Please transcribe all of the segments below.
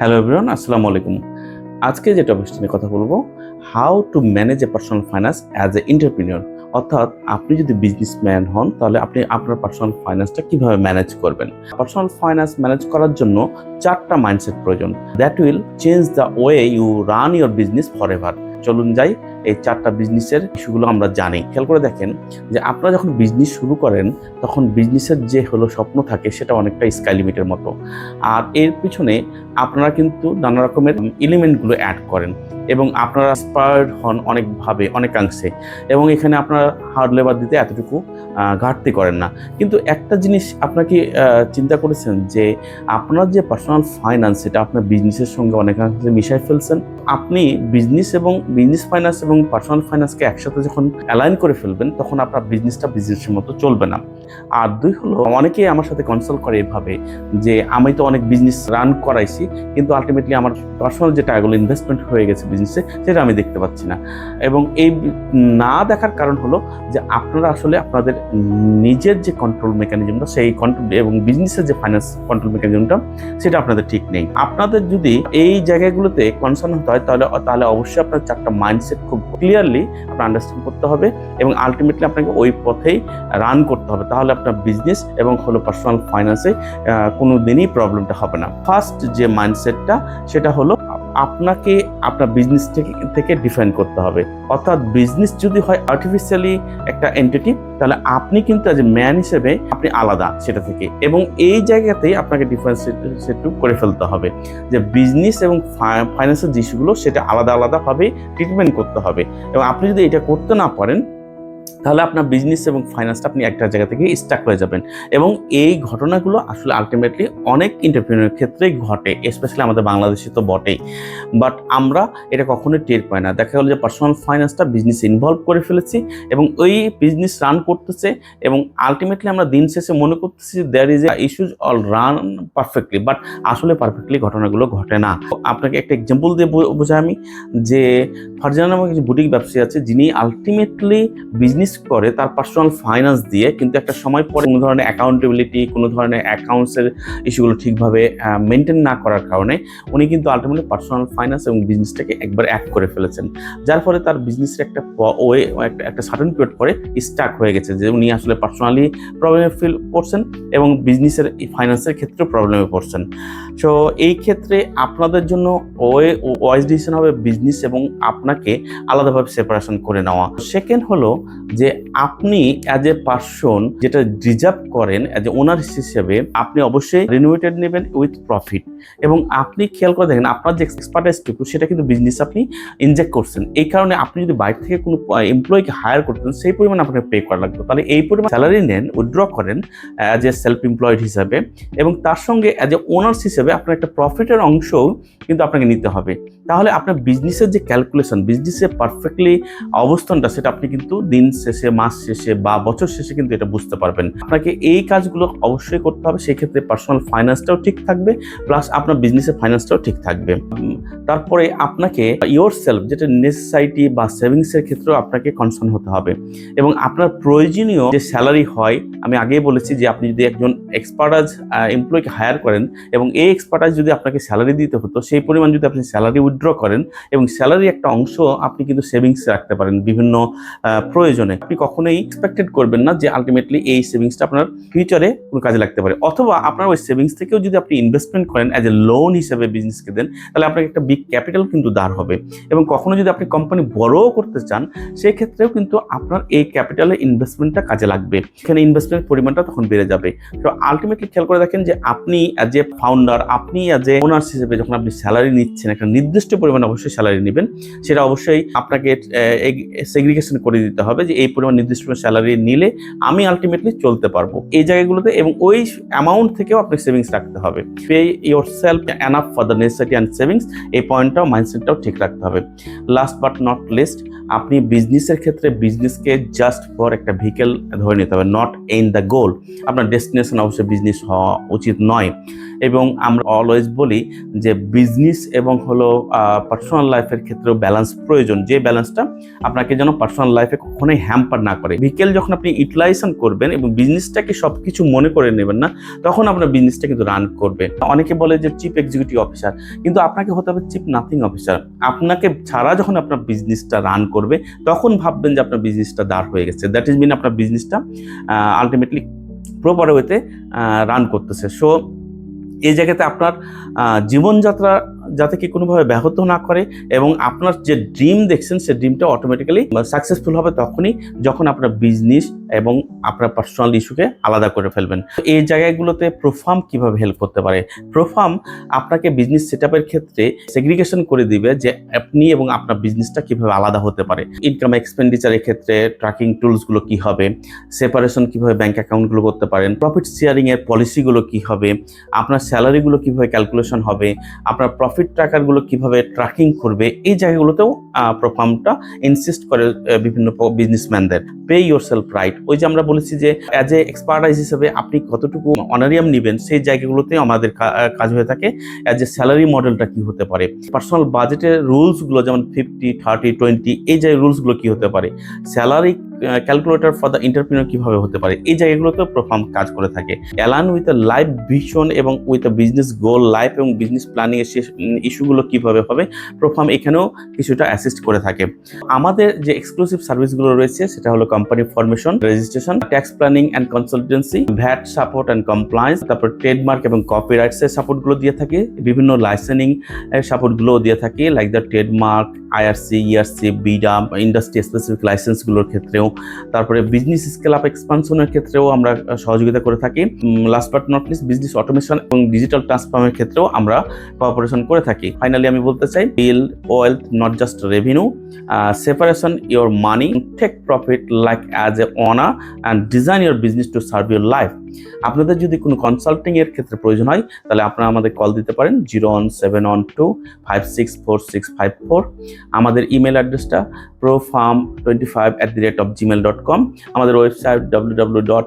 Hello everyone আসসালামু আলাইকুম। আজকে যে টপিকটি নিয়ে কথা বলব how to manage a personal finance as a entrepreneur অর্থাৎ আপনি যদি বিজনেসম্যান হন, তাহলে আপনি আপনার পার্সোনাল ফাইন্যান্সটা কীভাবে ম্যানেজ করবেন? পার্সোনাল ফাইন্যান্স ম্যানেজ করার জন্য চারটা মাইন্ডসেট প্রয়োজন। That will change the way you run your business forever চলুন যাই এই চারটা বিজনেসের ইস্যুগুলো আমরা জানি। খেয়াল করে দেখেন যে আপনারা যখন বিজনেস শুরু করেন, তখন বিজনেসের যে হলো স্বপ্ন থাকে, সেটা অনেকটা স্কাই লিমিটের মতো। আর এর পিছনে আপনারা কিন্তু নানা রকমের এলিমেন্টগুলো অ্যাড করেন এবং আপনারা ইন্সপায়ার্ড হন অনেকভাবে, অনেকাংশে। এবং এখানে আপনারা হার্ড লেবার দিতে এতটুকু ঘাটতি করেন না। কিন্তু একটা জিনিস আপনাকে চিন্তা করেছেন যে আপনার যে পার্সোনাল ফাইন্যান্স সেটা আপনার বিজনেসের সঙ্গে অনেকাংশে মিশাই ফেলছেন? আপনি বিজনেস এবং বিজনেস ফাইন্যান্স এবং পার্সোনাল ফাইন্যান্সকে একসাথে যখন অ্যালাইন করে ফেলবেন, তখন আপনার বিজনেসটা বিজনেসের মতো চলবে না। আর দুই হলো অনেকেই আমার সাথে কনসাল্ট করে এভাবে যে, আমি তো অনেক বিজনেস রান করাইছি, কিন্তু আলটিমেটলি আমার পার্সোনাল যে টাকাগুলো ইনভেস্টমেন্ট হয়ে গেছে বিজনেসে সেটা আমি দেখতে পাচ্ছি না। এবং এই না দেখার কারণ হলো যে, আপনারা আসলে আপনাদের নিজের যে কন্ট্রোল মেকানিজমটা সেই কন্ট্রোল এবং বিজনেসের যে ফাইন্যান্স কন্ট্রোল মেকানিজমটা সেটা আপনাদের ঠিক নেই। আপনাদের যদি এই জায়গাগুলোতে কনসার্ন হতে হয়, তাহলে তাহলে অবশ্যই আপনার চারটা মাইন্ডসেট খুব ক্লিয়ারলি আপনার আন্ডারস্ট্যান্ড করতে হবে এবং আলটিমেটলি আপনাকে ওই পথেই রান করতে হবে। তাহলে আপনার বিজনেস এবং হলো পার্সোনাল ফাইন্যান্সে কোনো দিনই প্রবলেমটা হবে না। ফার্স্ট যে মাইন্ডসেটটা সেটা হলো আপনাকে আপনার বিজনেস থেকে ডিফাইন করতে হবে। অর্থাৎ বিজনেস যদি হয় আর্টিফিশিয়ালি একটা এন্টিটি তাহলে আপনি কিন্তু অ্যাজ এ ম্যান হিসেবে আপনি আলাদা সেটা থেকে। এবং এই জায়গাতেই আপনাকে ডিফারেন্সিয়েট করে ফেলতে হবে। যে বিজনেস এবং ফাইন্যান্সের যে সেটা আলাদা আলাদাভাবে ট্রিটমেন্ট করতে হবে। এবং আপনি যদি এটা করতে না পারেন তাহলে আপনার বিজনেস এবং ফাইন্যান্সটা আপনি একটা জায়গা থেকে স্টাক হয়ে যাবেন। এবং এই ঘটনাগুলো আসলে আলটিমেটলি অনেক ইন্টারপ্রিনের ক্ষেত্রেই ঘটে স্পেশালি আমাদের বাংলাদেশে তো বটেই। বাট আমরা এটা কখনোই টের পাই না। দেখা গেল যে পার্সোনাল ফাইন্যান্সটা বিজনেস ইনভলভ করে ফেলেছি এবং ওই বিজনেস রান করতেছে এবং আলটিমেটলি আমরা দিন শেষে মনে করতেছি there is a issues all run perfectly but আসলে পারফেক্টলি ঘটনাগুলো ঘটে না। আপনাকে একটা এক্সাম্পল দিয়ে বোঝাই আমি যে ফারজানা নামক একজন বুটিক ব্যবসায়ী আছে, যিনি আলটিমেটলি বিজনেস করে তার পার্সোনাল ফাইন্যান্স দিয়ে, কিন্তু একটা সময় পরে কোনো ধরনের অ্যাকাউন্টেবিলিটি কোনো ধরনের অ্যাকাউন্টসের ইস্যুগুলো ঠিকভাবে মেনটেন না করার কারণে উনি কিন্তু আলটিমেটলি পার্সোনাল ফাইন্যান্স এবং বিজনেসটাকে একবার এক করে ফেলেছেন। যার ফলে তার বিজনেসের একটা ওয়ে, একটা একটা সার্টেন পিরিয়ড পরে স্টাক হয়ে গেছে যে উনি আসলে পার্সোনালি প্রবলেমে ফিল করছেন এবং বিজনেসের ফাইন্যান্সের ক্ষেত্রেও প্রবলেমে পড়ছেন। সো এই ক্ষেত্রে আপনাদের জন্য ওয়ে ওয়াইজ ডিসিশন হবে বিজনেস এবং আপনাকে আলাদাভাবে সেপারেশন করে নেওয়া। সেকেন্ড হলো যে আপনি অ্যাজ এ পার্সন যেটা রিজার্ভ করেন অ্যাজ এ ওনার হিসেবে, আপনি অবশ্যই রিনোভেটেড নেবেন উইথ প্রফিট এবং আপনি খেয়াল করে দেখেন, আপনার যে এক্সপার্টাইজটুকু সেটা কিন্তু বিজনেস আপনি ইনজেক্ট করছেন। এই কারণে আপনি যদি বাইরে থেকে কোনো এমপ্লয়িকে হায়ার করতেন, সেই পরিমাণ আপনাকে পে করা লাগতো। তাহলে এই পরিমাণ স্যালারি নেন উইথড্র করেন অ্যাজ এ সেলফ এমপ্লয়েড হিসাবে। এবং তার সঙ্গে অ্যাজ এ ওনার্স হিসেবে আপনার একটা প্রফিটের অংশও কিন্তু আপনাকে নিতে হবে। তাহলে আপনার বিজনেসের যে ক্যালকুলেশন বিজনেসের পারফেক্টলি অবস্থানটা, সেটা আপনি কিন্তু দিন শেষে, মাস শেষে বা বছর শেষে কিন্তু এটা বুঝতে পারবেন। আপনাকে এই কাজগুলো অবশ্যই করতে হবে। সেই ক্ষেত্রে পার্সোনাল ফাইন্যান্সটাও ঠিক থাকবে প্লাস আপনার বিজনেসের ফাইন্যান্সটাও ঠিক থাকবে। তারপরে আপনাকে ইয়োর সেলফ যেটা নেসেসাইটি বা সেভিংসের ক্ষেত্রেও আপনাকে কনসার্ন হতে হবে। এবং আপনার প্রয়োজনীয় যে স্যালারি হয়, আমি আগেই বলেছি যে আপনি যদি একজন এক্সপার্টাইজ এমপ্লয়কে হায়ার করেন এবং এই এক্সপার্টাইজ যদি আপনাকে স্যালারি দিতে হতো, সেই পরিমাণ যদি আপনি স্যালারি উইথড্র করেন এবং স্যালারি একটা অংশ আপনি কিন্তু সেভিংসে রাখতে পারেন বিভিন্ন প্রয়োজনে। আপনি কখনোই এক্সপেক্টেড করবেন না যে আলটিমেটলি এই সেভিংসটা আপনার ফিউচারে কোনো কাজে লাগতে পারে। অথবা আপনার ওই সেভিংস থেকেও যদি আপনি ইনভেস্টমেন্ট করেন অ্যাজ এ লোন হিসেবে বিজনেসকে দেন, তাহলে আপনাকে একটা বিগ ক্যাপিটাল কিন্তু দাঁড় হবে। এবং কখনো যদি আপনি কোম্পানি বড়ও করতে চান, সেক্ষেত্রেও কিন্তু আপনার এই ক্যাপিটালের ইনভেস্টমেন্টটা কাজে লাগবে। এখানে ইনভেস্টমেন্ট পরিমাণটা তখন বেড়ে যাবে। তো আলটিমেটলি খেয়াল করে দেখেন যে আপনি অ্যাজ এ ফাউন্ডার আপনি অ্যাজ এ ওনার্স হিসেবে যখন আপনি স্যালারি নিচ্ছেন, একটা নির্দিষ্ট পরিমাণ অবশ্যই স্যালারি নেবেন, সেটা অবশ্যই আপনাকে সেগ্রিগেশন করে দিতে হবে যে এই পরিমাণ নির্দিষ্ট স্যালারি নিলে আমি আলটিমেটলি চলতে পারব এই জায়গাগুলোতে এবং ওই অ্যামাউন্ট থেকেও আপনি সেভিংস রাখতে হবে। Pay yourself enough for the necessary and savings এই পয়েন্টটাও মাইন্ডসেটটাও ঠিক রাখতে হবে। লাস্ট বাট নট লিস্ট আপনি বিজনেসের ক্ষেত্রে বিজনেসকে জাস্ট ফর একটা ভেহিকেল ধরে নিতে হবে নট ইন দ্য গোল আপনার ডেস্টিনেশন অবশ্যই বিজনেস হওয়া উচিত নয়। এবং আমরা অলওয়েজ বলি যে বিজনেস এবং হলো পার্সোনাল লাইফের ক্ষেত্রেও ব্যালেন্স প্রয়োজন। যে ব্যালেন্সটা আপনাকে যেন পার্সোনাল লাইফে কখনোই হ্যাম হ্যাম্পার না করে। বিকেল যখন আপনি ইউটিলাইজেশন করবেন এবং বিজনেসটাকে সব কিছু মনে করে নেবেন না, তখন আপনার বিজনেসটা কিন্তু রান করবে। অনেকে বলে যে চিফ এক্সিকিউটিভ অফিসার কিন্তু আপনাকে হতে হবে চিফ নাথিং অফিসার আপনাকে ছাড়া যখন আপনার বিজনেসটা রান করবে, তখন ভাববেন যে আপনার বিজনেসটা দাঁড় হয়ে গেছে। দ্যাট ইজ মিন আপনার বিজনেসটা আলটিমেটলি প্রপার ওয়েতে রান করতেছে। সো এই জায়গাতে আপনার জীবনযাত্রা যাতে কি কোনোভাবে ব্যাহত না করে এবং আপনার যে ড্রিম দেখছেন সেই ড্রিমটা অটোমেটিক্যালি সাকসেসফুল হবে তখনই যখন আপনার বিজনেস এবং আপনার পার্সোনাল ইস্যুকে আলাদা করে ফেলবেন। এই জায়গাগুলোতে প্রোফার্ম কীভাবে হেল্প করতে পারে? প্রোফার্ম আপনাকে বিজনেস সেট ক্ষেত্রে সেগ্রিগেশন করে দিবে যে আপনি এবং আপনার বিজনেসটা কীভাবে আলাদা হতে পারে। ইনকাম এক্সপেন্ডিচারের ক্ষেত্রে ট্র্যাকিং টুলসগুলো কি হবে? সেপারেশন কীভাবে ব্যাংক অ্যাকাউন্টগুলো করতে পারেন? প্রফিট শেয়ারিং এর পলিসিগুলো কি হবে? আপনার স্যালারিগুলো কীভাবে ক্যালকুলেশন হবে? আপনার প্রফিট ট্র্যাকারগুলো কীভাবে ট্র্যাকিং করবে? এই জায়গাগুলোতেও প্রোফার্মটা ইনসিস্ট করে বিভিন্ন বিজনেসম্যানদের পে ইউর সেলফ রাইট ওই যে আমরা বলেছি যে অ্যাজ এ এক্সপার্টাইজ হিসেবে আপনি কতটুকু অনারিয়াম নেবেন, সেই জায়গাগুলোতে আমাদের কাজ হয়ে থাকে। অ্যাজ এ স্যালারি মডেলটা কি হতে পারে? পার্সোনাল বাজেটের রুলসগুলো যেমন ফিফটি থার্টি টোয়েন্টি এই যে রুলসগুলো কি হতে পারে? Salary calculator for the entrepreneur কীভাবে হতে পারে? এই জায়গাগুলোতে প্রফর্ম কাজ করে থাকে। Align with a life vision এবং with a business goal life এবং বিজনেস প্ল্যানিং এর ইস্যুগুলো কীভাবে হবে? প্রফর্ম এখানেও কিছুটা অ্যাসিস্ট করে থাকে। আমাদের যে এক্সক্লুসিভ সার্ভিসগুলো রয়েছে, সেটা হলো company formation registration tax planning and consultancy VAT support and compliance তারপর ট্রেডমার্ক এবং কপিরাইটস এর সাপোর্টগুলো দিয়ে থাকে, বিভিন্ন লাইসেনিং এর সাপোর্টগুলো দিয়ে থাকে like the trademark IRC ERC বিডাম industry specific লাইসেন্সগুলোর ক্ষেত্রেও। তারপরে বিজনেস স্কেল আপ এক্সপানশনের ক্ষেত্রেও আমরা সহযোগিতা করে থাকি। Last but not least business automation এবং ডিজিটাল ট্রান্সফর্মের ক্ষেত্রেও আমরা কোঅপারেশন করে থাকি। ফাইনালি আমি বলতে চাই build wealth not just revenue separation your money take profit like as a owner and design your business to serve your life আপনাদের যদি কোনো কনসাল্টিং এর ক্ষেত্রে প্রয়োজন হয়, তাহলে আপনারা আমাদের কল দিতে পারেন zero one seven one two five six four six five four আমাদের ইমেল অ্যাড্রেসটা pro firm twenty five at the rate of Gmail dot com আমাদের website W W dot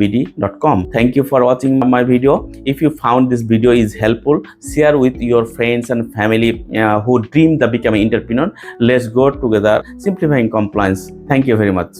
BD dot com thank you for watching my video if you found this video is helpful share with your friends and family who dream the become entrepreneur let's go together simplifying compliance thank you very much